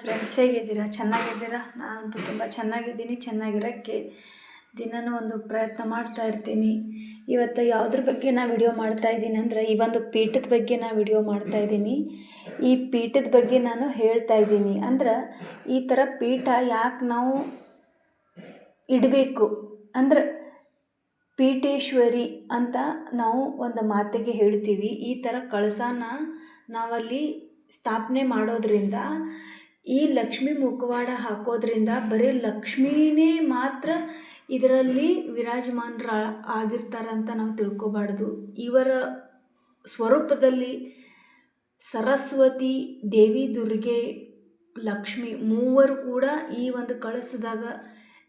Friends ಹೇಗಿದ್ದೀರಾ? ಚೆನ್ನಾಗಿದ್ದೀರಾ? ನಾನಂತೂ ತುಂಬ ಚೆನ್ನಾಗಿದ್ದೀನಿ. ಚೆನ್ನಾಗಿರೋಕ್ಕೆ ದಿನನೂ ಒಂದು ಪ್ರಯತ್ನ ಮಾಡ್ತಾ ಇರ್ತೀನಿ. ಇವತ್ತು ಯಾವುದ್ರ ಬಗ್ಗೆ ನಾ ವಿಡಿಯೋ ಮಾಡ್ತಾ ಇದ್ದೀನಿ ಅಂದರೆ, ಈ ಒಂದು ಪೀಠದ ಬಗ್ಗೆ ನಾ ವಿಡಿಯೋ ಮಾಡ್ತಾ ಇದ್ದೀನಿ. ಈ ಪೀಠದ ಬಗ್ಗೆ ನಾನು ಹೇಳ್ತಾ ಇದ್ದೀನಿ ಅಂದ್ರೆ, ಈ ಥರ ಪೀಠ ಯಾಕೆ ನಾವು ಇಡಬೇಕು? ಅಂದ್ರೆ, ಪೀಠೇಶ್ವರಿ ಅಂತ ನಾವು ಒಂದು ಮಾತಿಗೆ ಹೇಳ್ತೀವಿ. ಈ ಥರ ಕಳಸನ ನಾವಲ್ಲಿ ಸ್ಥಾಪನೆ ಮಾಡೋದ್ರಿಂದ ಈ ಲಕ್ಷ್ಮೀ ಮುಖವಾಡ ಹಾಕೋದ್ರಿಂದ ಬರೀ ಲಕ್ಷ್ಮೀನೇ ಮಾತ್ರ ಇದರಲ್ಲಿ ವಿರಾಜಮಾನರ ಆಗಿರ್ತಾರಂತ ನಾವು ತಿಳ್ಕೊಬಾರ್ದು. ಇವರ ಸ್ವರೂಪದಲ್ಲಿ ಸರಸ್ವತಿ, ದೇವಿ, ದುರ್ಗೆ, ಲಕ್ಷ್ಮಿ ಮೂವರು ಕೂಡ ಈ ಒಂದು ಕಳಸದಾಗ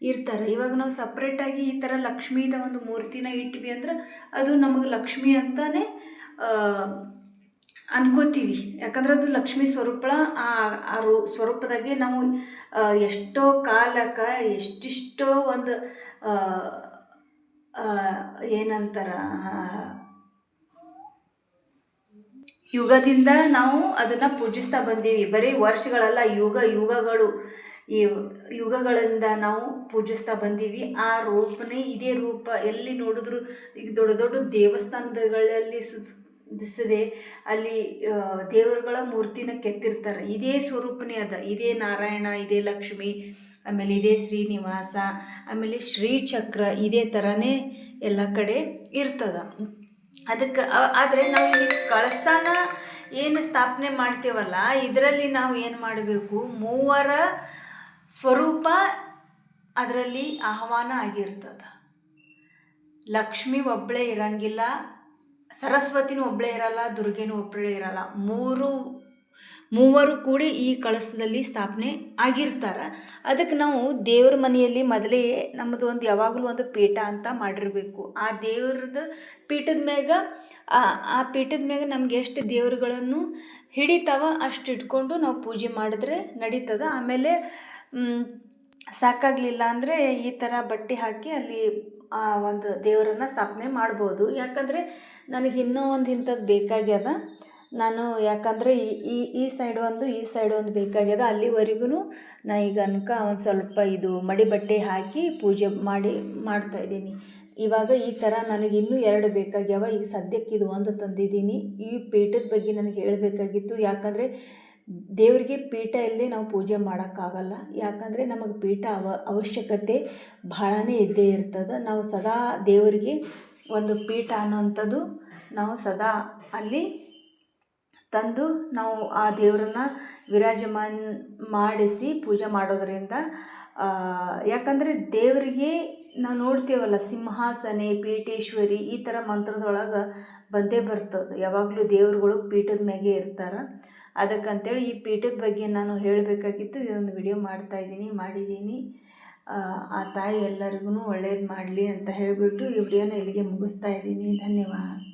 ಇರ್ತಾರೆ. ಇವಾಗ ನಾವು ಸಪ್ರೇಟಾಗಿ ಈ ಥರ ಲಕ್ಷ್ಮೀದ ಒಂದು ಮೂರ್ತಿನ ಇಟ್ವಿ ಅಂದ್ರೆ ಅದು ನಮಗೆ ಲಕ್ಷ್ಮಿ ಅಂತಾನೆ ಅನ್ಕೋತೀವಿ. ಯಾಕಂದ್ರೆ ಅದು ಲಕ್ಷ್ಮೀ ಸ್ವರೂಪ ಆ ಆ ರೂ, ಸ್ವರೂಪದಾಗೆ ನಾವು ಎಷ್ಟೋ ಕಾಲಕ್ಕೆ ಎಷ್ಟಿಷ್ಟೋ ಒಂದು ಏನಂತಾರ ಯುಗದಿಂದ ನಾವು ಅದನ್ನು ಪೂಜಿಸ್ತಾ ಬಂದೀವಿ. ಬರೀ ವರ್ಷಗಳಲ್ಲ, ಯುಗ, ಯುಗಗಳು. ಈ ಯುಗಗಳಿಂದ ನಾವು ಪೂಜಿಸ್ತಾ ಬಂದೀವಿ. ಆ ರೂಪನೇ ಇದೇ ರೂಪ. ಎಲ್ಲಿ ನೋಡಿದ್ರು ಈಗ ದೊಡ್ಡ ದೊಡ್ಡ ದೇವಸ್ಥಾನಗಳಲ್ಲಿ ಸುತ್ತಿಸದೆ ಅಲ್ಲಿ ದೇವರುಗಳ ಮೂರ್ತಿನ ಕೆತ್ತಿರ್ತಾರೆ. ಇದೇ ಸ್ವರೂಪನೇ ಅದ. ಇದೇ ನಾರಾಯಣ, ಇದೇ ಲಕ್ಷ್ಮಿ, ಆಮೇಲೆ ಇದೇ ಶ್ರೀನಿವಾಸ, ಆಮೇಲೆ ಶ್ರೀಚಕ್ರ, ಇದೇ ಥರನೇ ಎಲ್ಲ ಕಡೆ ಇರ್ತದ. ಅದಕ್ಕೆ ಆದರೆ ನಾವು ಈ ಕಳಸನ ಏನು ಸ್ಥಾಪನೆ ಮಾಡ್ತೇವಲ್ಲ, ಇದರಲ್ಲಿ ನಾವು ಏನು ಮಾಡಬೇಕು? ಮೂವರ ಸ್ವರೂಪ ಅದರಲ್ಲಿ ಆಹ್ವಾನ ಆಗಿರ್ತದ. ಲಕ್ಷ್ಮಿ ಒಬ್ಬಳೇ ಇರಂಗಿಲ್ಲ ಸರಸ್ವತಿನೂ ಒಬ್ಬಳೇ ಇರಲ್ಲ, ದುರ್ಗೆನೂ ಒಬ್ಬಳೇ ಇರಲ್ಲ. ಮೂರು, ಮೂವರು ಕೂಡಿ ಈ ಕಳಸದಲ್ಲಿ ಸ್ಥಾಪನೆ ಆಗಿರ್ತಾರೆ. ಅದಕ್ಕೆ ನಾವು ದೇವ್ರ ಮನೆಯಲ್ಲಿ ಮೊದಲೇ ನಮ್ಮದು ಒಂದು ಯಾವಾಗಲೂ ಒಂದು ಪೀಠ ಅಂತ ಮಾಡಿರಬೇಕು. ಆ ದೇವ್ರದ್ದು ಪೀಠದ ಮ್ಯಾಗ, ಆ ಪೀಠದ ಮ್ಯಾಗ ನಮ್ಗೆ ಎಷ್ಟು ದೇವ್ರುಗಳನ್ನು ಹಿಡಿತಾವ ಅಷ್ಟು ಇಟ್ಕೊಂಡು ನಾವು ಪೂಜೆ ಮಾಡಿದ್ರೆ ನಡೀತದ. ಆಮೇಲೆ ಸಾಕಾಗಲಿಲ್ಲ ಅಂದರೆ ಈ ಥರ ಬಟ್ಟೆ ಹಾಕಿ ಅಲ್ಲಿ ಆ, ಒಂದು ದೇವರನ್ನು ಸ್ಥಾಪನೆ ಮಾಡ್ಬೋದು. ಯಾಕಂದರೆ ನನಗೆ ಇನ್ನೂ ಒಂದು ಇಂಥದ್ದು ಬೇಕಾಗ್ಯದ. ನಾನು ಯಾಕಂದರೆ ಈ ಈ ಸೈಡ್ ಒಂದು, ಈ ಸೈಡ್ ಒಂದು ಬೇಕಾಗ್ಯದ. ಅಲ್ಲಿವರೆಗೂ ನಾ ಈಗ ಅನ್ಕ ಒಂದು ಸ್ವಲ್ಪ ಇದು ಮಡಿ ಬಟ್ಟೆ ಹಾಕಿ ಪೂಜೆ ಮಾಡಿ ಮಾಡ್ತಾಯಿದ್ದೀನಿ ಇವಾಗ ಈ ಥರ ನನಗೆ ಇನ್ನೂ ಎರಡು ಬೇಕಾಗ್ಯಾವ. ಈಗ ಸದ್ಯಕ್ಕೆ ಇದು ಒಂದು ತಂದಿದ್ದೀನಿ. ಈ ಪೀಠದ ಬಗ್ಗೆ ನನಗೆ ಹೇಳಬೇಕಾಗಿತ್ತು. ಯಾಕಂದರೆ ದೇವರಿಗೆ ಪೀಠ ಇಲ್ಲದೆ ನಾವು ಪೂಜೆ ಮಾಡೋಕ್ಕಾಗಲ್ಲ. ಯಾಕಂದರೆ ನಮಗೆ ಪೀಠ ಅವ, ಅವಶ್ಯಕತೆ ಭಾಳನೇ ಇದ್ದೇ ಇರ್ತದೆ. ನಾವು ಸದಾ ದೇವರಿಗೆ ಒಂದು ಪೀಠ ಅನ್ನೋವಂಥದ್ದು ನಾವು ಸದಾ ಅಲ್ಲಿ ತಂದು ನಾವು ಆ ದೇವರನ್ನ ವಿರಾಜಮಾನ ಮಾಡಿಸಿ ಪೂಜೆ ಮಾಡೋದರಿಂದ ಯಾಕಂದರೆ ದೇವರಿಗೆ ನಾವು ನೋಡ್ತೀವಲ್ಲ, ಸಿಂಹಾಸನೆ, ಪೀಠೇಶ್ವರಿ ಈ ಥರ ಮಂತ್ರದೊಳಗೆ ಬಂದೇ ಬರ್ತದೆ. ಯಾವಾಗಲೂ ದೇವರುಗಳು ಪೀಠದ ಮ್ಯಾಗೆ ಇರ್ತಾರೆ. ಅದಕ್ಕಂತೇಳಿ ಈ ಪೀಠದ ಬಗ್ಗೆ ನಾನು ಹೇಳಬೇಕಾಗಿತ್ತು. ಇದೊಂದು ವಿಡಿಯೋ ಮಾಡ್ತಾಯಿದ್ದೀನಿ ಮಾಡಿದ್ದೀನಿ. ಆ, ಆ ತಾಯಿ ಎಲ್ಲರಿಗೂ ಒಳ್ಳೇದು ಮಾಡಲಿ ಅಂತ ಹೇಳಿಬಿಟ್ಟು ಈ ವಿಡಿಯೋನ ಇಲ್ಲಿಗೆ ಮುಗಿಸ್ತಾ ಇದ್ದೀನಿ. ಧನ್ಯವಾದ.